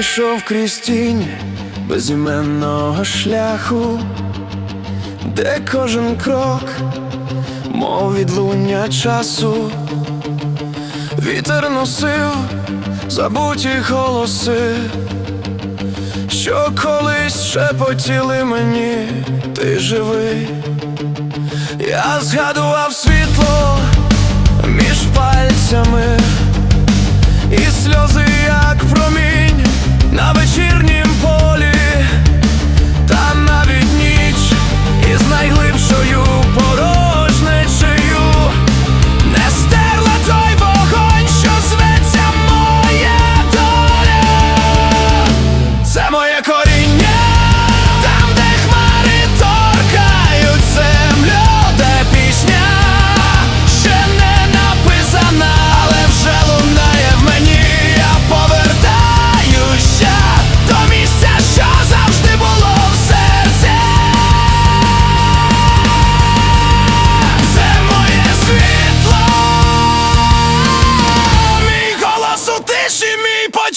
йшов крізь тінь безіменного шляху, де кожен крок, мов відлуння часу, вітер носив забуті голоси, що колись шепотіли мені, ти живий, я згадував світло між пальцями.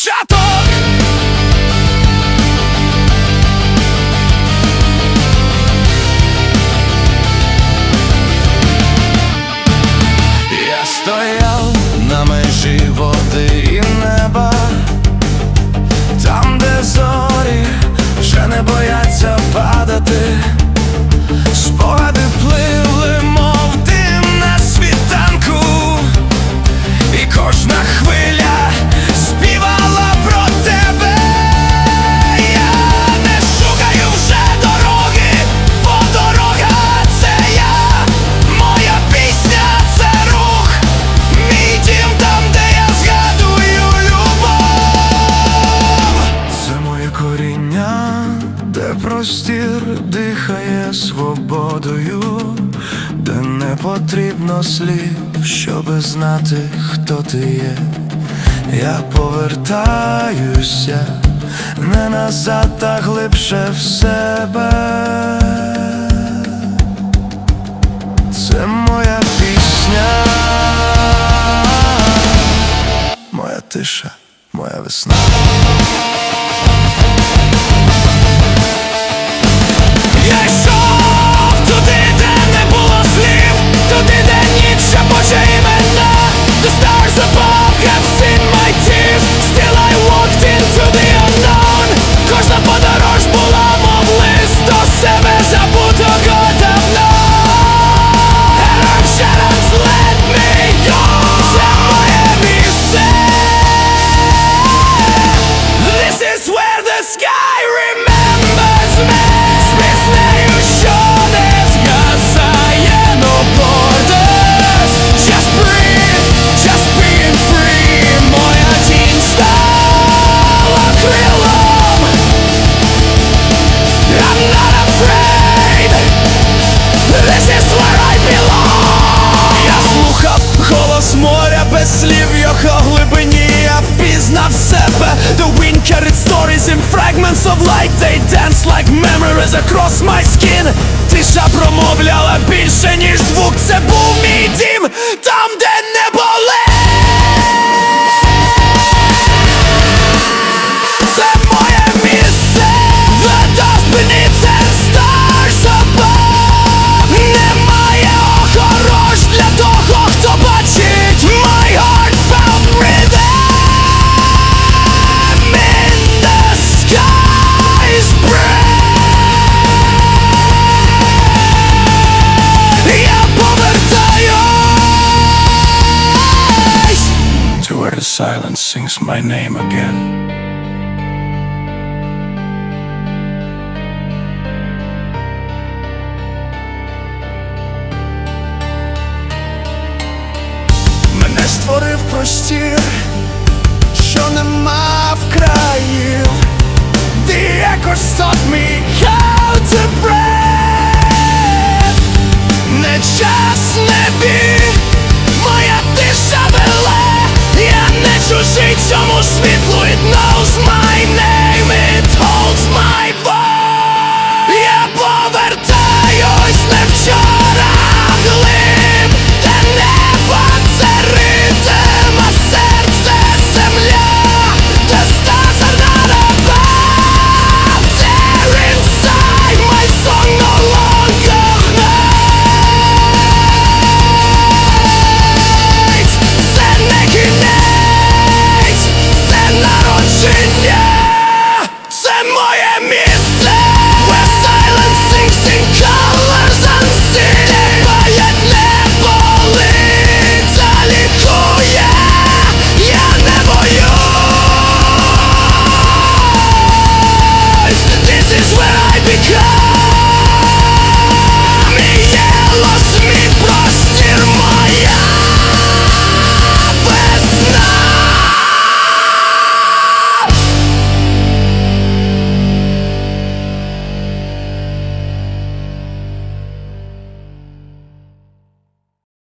початок. Я стояв на межі води. простір дихає свободою, де не потрібно слів, щоби знати, хто ти є. Я повертаюся не назад, а глибше в себе. Це моя пісня, моя тиша, моя весна. Memories across my skin. Тиша промовляла більше, ніж звук, це був мій дім. silence sings my name again. Мене створив простір, що нема в країв, де якось сотні. Smith